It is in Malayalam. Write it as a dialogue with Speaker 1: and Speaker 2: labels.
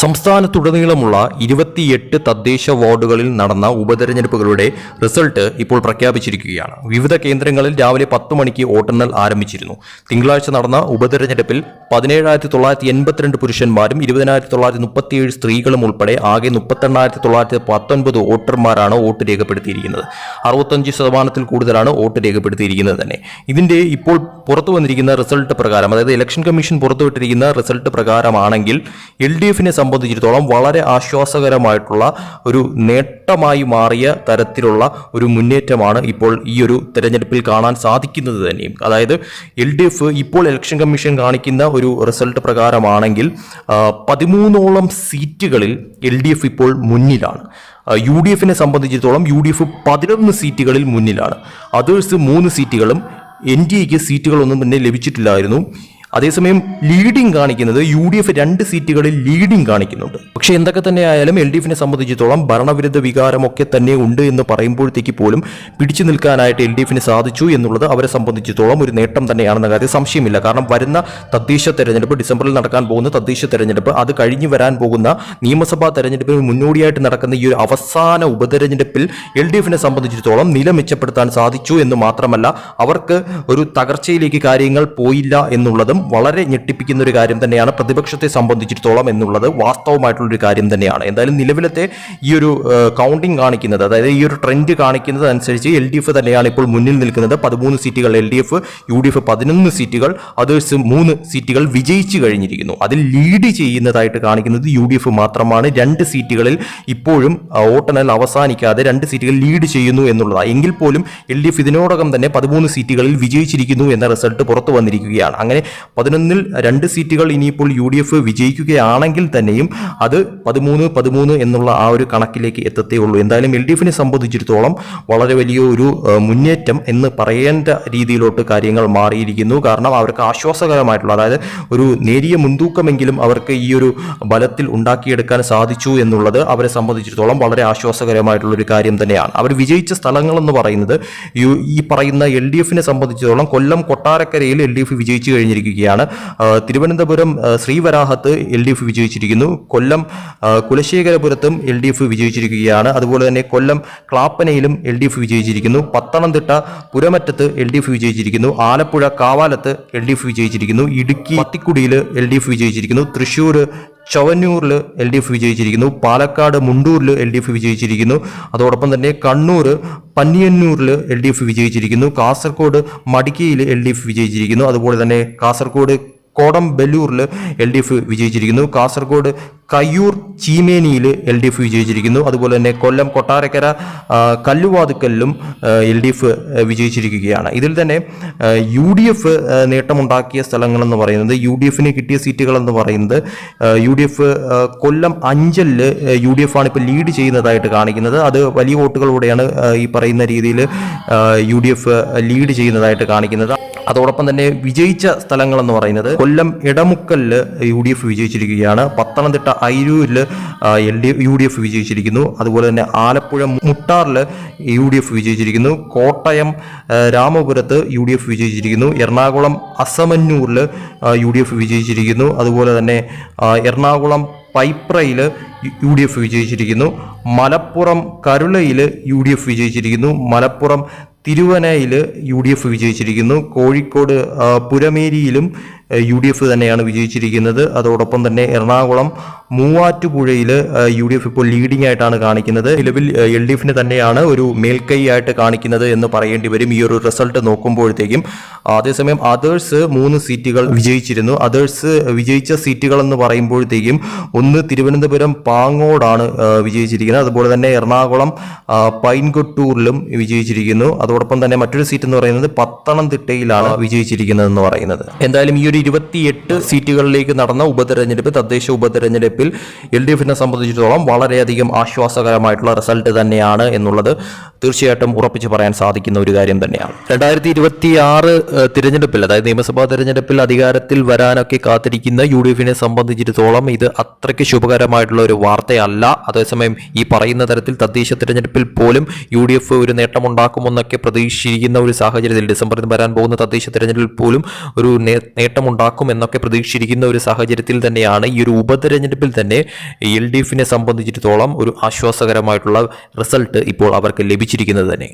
Speaker 1: സംസ്ഥാനത്തുടനീളമുള്ള ഇരുപത്തിയെട്ട് തദ്ദേശ വാർഡുകളിൽ നടന്ന ഉപതെരഞ്ഞെടുപ്പുകളുടെ റിസൾട്ട് ഇപ്പോൾ പ്രഖ്യാപിച്ചിരിക്കുകയാണ്. വിവിധ കേന്ദ്രങ്ങളിൽ രാവിലെ പത്ത് മണിക്ക് വോട്ടെണ്ണൽ ആരംഭിച്ചിരുന്നു. തിങ്കളാഴ്ച നടന്ന ഉപതെരഞ്ഞെടുപ്പിൽ പതിനേഴായിരത്തി തൊള്ളായിരത്തി എൺപത്തിരണ്ട് പുരുഷന്മാരും ഇരുപതിനായിരത്തി തൊള്ളായിരത്തി മുപ്പത്തിയേഴ് സ്ത്രീകളും ഉൾപ്പെടെ ആകെ മുപ്പത്തെണ്ണായിരത്തി തൊള്ളായിരത്തി പത്തൊൻപത് വോട്ടർമാരാണ് വോട്ട് രേഖപ്പെടുത്തിയിരിക്കുന്നത്. അറുപത്തഞ്ച് ശതമാനത്തിൽ കൂടുതലാണ് വോട്ട് രേഖപ്പെടുത്തിയിരിക്കുന്നത് തന്നെ. ഇതിന്റെ ഇപ്പോൾ പുറത്തു വന്നിരിക്കുന്ന റിസൾട്ട് പ്രകാരം അതായത് ഇലക്ഷൻ കമ്മീഷൻ പുറത്തുവിട്ടിരിക്കുന്ന റിസൾട്ട് പ്രകാരമാണെങ്കിൽ എൽ ഡി എഫിനെ സംബന്ധിച്ചിടത്തോളം വളരെ ആശ്വാസകരമായിട്ടുള്ള ഒരു നേട്ടമായി മാറിയ തരത്തിലുള്ള ഒരു മുന്നേറ്റമാണ് ഇപ്പോൾ ഈ ഒരു തെരഞ്ഞെടുപ്പിൽ കാണാൻ സാധിക്കുന്നത് തന്നെയും. അതായത് എൽ ഡി എഫ് ഇപ്പോൾ ഇലക്ഷൻ കമ്മീഷൻ കാണിക്കുന്ന ഒരു റിസൾട്ട് പ്രകാരമാണെങ്കിൽ പതിമൂന്നോളം സീറ്റുകളിൽ എൽ ഡി എഫ് ഇപ്പോൾ മുന്നിലാണ്. യു ഡി എഫിനെ സംബന്ധിച്ചിടത്തോളം യു ഡി എഫ് പതിനൊന്ന് സീറ്റുകളിൽ മുന്നിലാണ്. അതേഴ്സ് മൂന്ന് സീറ്റുകളും എൻ ഡി എക്ക് സീറ്റുകളൊന്നും തന്നെ ലഭിച്ചിട്ടില്ലായിരുന്നു. അതേസമയം ലീഡിംഗ് കാണിക്കുന്നത് യു ഡി എഫ് രണ്ട് സീറ്റുകളിൽ ലീഡിംഗ് കാണിക്കുന്നുണ്ട്. പക്ഷേ എന്തൊക്കെ തന്നെ ആയാലും എൽ ഡി എഫിനെ സംബന്ധിച്ചിടത്തോളം ഭരണവിരുദ്ധ വികാരമൊക്കെ തന്നെ ഉണ്ട് എന്ന് പറയുമ്പോഴത്തേക്ക് പോലും പിടിച്ചു നിൽക്കാനായിട്ട് എൽ ഡി എഫിന് സാധിച്ചു എന്നുള്ളത് അവരെ സംബന്ധിച്ചിടത്തോളം ഒരു നേട്ടം തന്നെയാണെന്ന കാര്യം സംശയമില്ല. കാരണം വരുന്ന തദ്ദേശ തെരഞ്ഞെടുപ്പ് ഡിസംബറിൽ നടക്കാൻ പോകുന്ന തദ്ദേശ തെരഞ്ഞെടുപ്പ് അത് കഴിഞ്ഞു വരാൻ പോകുന്ന നിയമസഭാ തെരഞ്ഞെടുപ്പിന് മുന്നോടിയായിട്ട് നടക്കുന്ന ഈ ഒരു അവസാന ഉപതെരഞ്ഞെടുപ്പിൽ എൽ ഡി എഫിനെ സംബന്ധിച്ചിടത്തോളം നില മെച്ചപ്പെടുത്താൻ സാധിച്ചു എന്ന് മാത്രമല്ല അവർക്ക് ഒരു തകർച്ചയിലേക്ക് കാര്യങ്ങൾ പോയില്ല എന്നുള്ളതും വളരെ ഞെട്ടിപ്പിക്കുന്ന ഒരു കാര്യം തന്നെയാണ്. പ്രതിപക്ഷത്തെ സംബന്ധിച്ചിടത്തോളം എന്നുള്ളത് വാസ്തവമായിട്ടുള്ളൊരു കാര്യം തന്നെയാണ്. എന്തായാലും നിലവിലത്തെ ഈ ഒരു കൗണ്ടിങ് കാണിക്കുന്നത് അതായത് ഈ ഒരു ട്രെൻഡ് കാണിക്കുന്നത് അനുസരിച്ച് എൽ ഡി എഫ് തന്നെയാണ് ഇപ്പോൾ മുന്നിൽ നിൽക്കുന്നത്. പതിമൂന്ന് സീറ്റുകൾ L D F U D F പതിനൊന്ന് സീറ്റുകൾ അതേഴ്സ് മൂന്ന് സീറ്റുകൾ വിജയിച്ചു കഴിഞ്ഞിരിക്കുന്നു. അതിൽ ലീഡ് ചെയ്യുന്നതായിട്ട് കാണിക്കുന്നത് യു ഡി എഫ് മാത്രമാണ്. രണ്ട് സീറ്റുകളിൽ ഇപ്പോഴും വോട്ടെണ്ണൽ അവസാനിക്കാതെ രണ്ട് സീറ്റുകൾ ലീഡ് ചെയ്യുന്നു എന്നുള്ളതാണ് എങ്കിൽ പോലും എൽ ഡി എഫ് ഇതിനോടകം തന്നെ പതിമൂന്ന് സീറ്റുകളിൽ വിജയിച്ചിരിക്കുന്നു എന്ന റിസൾട്ട് പുറത്തു വന്നിരിക്കുകയാണ്. അങ്ങനെ പതിനൊന്നിൽ രണ്ട് സീറ്റുകൾ ഇനിയിപ്പോൾ യു ഡി എഫ് വിജയിക്കുകയാണെങ്കിൽ തന്നെയും അത് പതിമൂന്ന് പതിമൂന്ന് എന്നുള്ള ആ ഒരു കണക്കിലേക്ക് എത്തത്തേ ഉള്ളൂ എന്തായാലും എൽ ഡി എഫിനെ സംബന്ധിച്ചിടത്തോളം വളരെ വലിയ ഒരു മുന്നേറ്റം എന്ന് പറയേണ്ട രീതിയിലോട്ട് കാര്യങ്ങൾ മാറിയിരിക്കുന്നു. കാരണം അവർക്ക് ആശ്വാസകരമായിട്ടുള്ള അതായത് ഒരു നേരിയ മുൻതൂക്കമെങ്കിലും അവർക്ക് ഈ ഒരു ബലത്തിൽ ഉണ്ടാക്കിയെടുക്കാൻ സാധിച്ചു എന്നുള്ളത് അവരെ സംബന്ധിച്ചിടത്തോളം വളരെ ആശ്വാസകരമായിട്ടുള്ള ഒരു കാര്യം തന്നെയാണ്. അവർ വിജയിച്ച സ്ഥലങ്ങളെന്ന് പറയുന്നത് ഈ പറയുന്ന എൽ ഡി എഫിനെ സംബന്ധിച്ചിടത്തോളം കൊല്ലം കൊട്ടാരക്കരയിൽ എൽ ഡി എഫ് വിജയിച്ചു കഴിഞ്ഞിരിക്കുകയാണ്. ആ, തിരുവനന്തപുരം ശ്രീവരാഹത്ത് എൽ ഡി എഫ് വിജയിച്ചിരിക്കുന്നു. കൊല്ലം കുലശേഖരപുരത്തും എൽ ഡി എഫ് വിജയിച്ചിരിക്കുകയാണ്. അതുപോലെ തന്നെ കൊല്ലം ക്ലാപ്പനയിലും എൽ ഡി എഫ് വിജയിച്ചിരിക്കുന്നു. പത്തനംതിട്ട പുരമറ്റത്ത് എൽ ഡി എഫ് വിജയിച്ചിരിക്കുന്നു. ആലപ്പുഴ കാവാലത്ത് എൽ ഡി എഫ് വിജയിച്ചിരിക്കുന്നു. ഇടുക്കി പത്തിക്കുടിയിൽ എൽ ഡി എഫ് വിജയിച്ചിരിക്കുന്നു. തൃശ്ശൂർ ചൊവന്നൂരിൽ എൽ ഡി എഫ് വിജയിച്ചിരിക്കുന്നു. പാലക്കാട് മുണ്ടൂരിൽ എൽ ഡി എഫ് വിജയിച്ചിരിക്കുന്നു. അതോടൊപ്പം തന്നെ കണ്ണൂർ പന്നിയന്നൂരിൽ എൽ ഡി എഫ് വിജയിച്ചിരിക്കുന്നു. കാസർഗോഡ് മടിക്കയിൽ എൽ ഡി എഫ് വിജയിച്ചിരിക്കുന്നു. അതുപോലെ തന്നെ കാസർഗോഡ് കോടം ബെല്ലൂരിൽ എൽ ഡി എഫ് വിജയിച്ചിരിക്കുന്നു. കാസർഗോഡ് കയ്യൂർ ചീമേനിയിൽ എൽ ഡി എഫ് വിജയിച്ചിരിക്കുന്നു. അതുപോലെ തന്നെ കൊല്ലം കൊട്ടാരക്കര കല്ലുവാതുക്കലിലും എൽ ഡി എഫ് വിജയിച്ചിരിക്കുകയാണ്. ഇതിൽ തന്നെ യു ഡി എഫ് നേട്ടമുണ്ടാക്കിയ സ്ഥലങ്ങളെന്ന് പറയുന്നത് യു ഡി എഫിന് കിട്ടിയ സീറ്റുകളെന്ന് പറയുന്നത് യു ഡി എഫ് കൊല്ലം അഞ്ചലിൽ യു ഡി എഫ് ആണ് ഇപ്പോൾ ലീഡ് ചെയ്യുന്നതായിട്ട് കാണിക്കുന്നത്. അത് വലിയ വോട്ടുകളോടെയാണ് ഈ പറയുന്ന രീതിയിൽ യു ഡി എഫ് ലീഡ് ചെയ്യുന്നതായിട്ട് കാണിക്കുന്നത്. അതോടൊപ്പം തന്നെ വിജയിച്ച സ്ഥലങ്ങൾ എന്ന് പറയുന്നത് കൊല്ലം ഇടമുക്കലിൽ യു ഡി എഫ് വിജയിച്ചിരിക്കുകയാണ്. Pathanamthitta അയിരൂരിൽ L D U D F വിജയിച്ചിരിക്കുന്നു. അതുപോലെ തന്നെ ആലപ്പുഴ മുട്ടാറിൽ യു ഡി എഫ് വിജയിച്ചിരിക്കുന്നു. കോട്ടയം രാമപുരത്ത് യു ഡി എഫ് വിജയിച്ചിരിക്കുന്നു. എറണാകുളം അസമന്നൂരിൽ യു ഡി എഫ് വിജയിച്ചിരിക്കുന്നു. അതുപോലെ തന്നെ എറണാകുളം പൈപ്രയിൽ യു ഡി എഫ് വിജയിച്ചിരിക്കുന്നു. മലപ്പുറം കരുളയിൽ യു ഡി എഫ് വിജയിച്ചിരിക്കുന്നു. മലപ്പുറം തിരുവനയിൽ യു ഡി എഫ് വിജയിച്ചിരിക്കുന്നു. കോഴിക്കോട് പുരമേരിയിലും യു ഡി എഫ് തന്നെയാണ് വിജയിച്ചിരിക്കുന്നത്. അതോടൊപ്പം തന്നെ എറണാകുളം മൂവാറ്റുപുഴയിൽ യു ഡി എഫ് ഇപ്പോൾ ലീഡിംഗ് ആയിട്ടാണ് കാണിക്കുന്നത്. നിലവിൽ എൽ ഡി എഫിന് തന്നെയാണ് ഒരു മേൽക്കൈ ആയിട്ട് കാണിക്കുന്നത് എന്ന് പറയേണ്ടി വരും. ഈ ഒരു റിസൾട്ട് നോക്കുമ്പോഴത്തേക്കും അതേസമയം അതേഴ്സ് മൂന്ന് സീറ്റുകൾ വിജയിച്ചിരുന്നു. അതേഴ്സ് വിജയിച്ച സീറ്റുകൾ എന്ന് പറയുമ്പോഴത്തേക്കും ഒന്ന് തിരുവനന്തപുരം പാങ്ങോടാണ് വിജയിച്ചിരിക്കുന്നത്. അതുപോലെ തന്നെ എറണാകുളം പൈൻകൊട്ടൂരിലും വിജയിച്ചിരിക്കുന്നു. അതോടൊപ്പം തന്നെ മറ്റൊരു സീറ്റ് എന്ന് പറയുന്നത് പത്തനംതിട്ടയിലാണ് വിജയിച്ചിരിക്കുന്നത് എന്ന് പറയുന്നത്. എന്തായാലും ഈ ഒരു ഇരുപത്തിയെട്ട് സീറ്റുകളിലേക്ക് നടന്ന ഉപതെരഞ്ഞെടുപ്പ് തദ്ദേശ ഉപതെരഞ്ഞെടുപ്പിൽ എൽ ഡി എഫിനെ സംബന്ധിച്ചിടത്തോളം വളരെയധികം ആശ്വാസകരമായിട്ടുള്ള റിസൾട്ട് തന്നെയാണ് എന്നുള്ളത് തീർച്ചയായിട്ടും ഉറപ്പിച്ച് പറയാൻ സാധിക്കുന്ന ഒരു കാര്യം തന്നെയാണ്. രണ്ടായിരത്തി ഇരുപത്തി ആറ് തിരഞ്ഞെടുപ്പിൽ അതായത് നിയമസഭാ തെരഞ്ഞെടുപ്പിൽ അധികാരത്തിൽ വരാനൊക്കെ കാത്തിരിക്കുന്ന യു ഡി എഫിനെ സംബന്ധിച്ചിടത്തോളം ഇത് അത്രയ്ക്ക് ശുഭകരമായിട്ടുള്ള ഒരു വാർത്തയല്ല. അതേസമയം ഈ പറയുന്ന തരത്തിൽ തദ്ദേശ തിരഞ്ഞെടുപ്പിൽ പോലും യു ഡി എഫ് ഒരു നേട്ടമുണ്ടാക്കുമെന്നൊക്കെ പ്രതീക്ഷിക്കുന്ന ഒരു സാഹചര്യത്തിൽ ഡിസംബറിൽ വരാൻ പോകുന്ന തദ്ദേശ തിരഞ്ഞെടുപ്പിൽ പോലും ഒരു നേട്ടം ഉണ്ടാക്കും എന്നൊക്കെ പ്രതീക്ഷിച്ചിരിക്കുന്ന ഒരു സാഹചര്യത്തിൽ തന്നെയാണ് ഈ ഒരു ഉപതെരഞ്ഞെടുപ്പിൽ തന്നെ എൽ ഡി എഫിനെ സംബന്ധിച്ചിടത്തോളം ഒരു ആശ്വാസകരമായിട്ടുള്ള റിസൾട്ട് ഇപ്പോൾ അവർക്ക് ലഭിച്ചിരിക്കുന്നത് തന്നെ.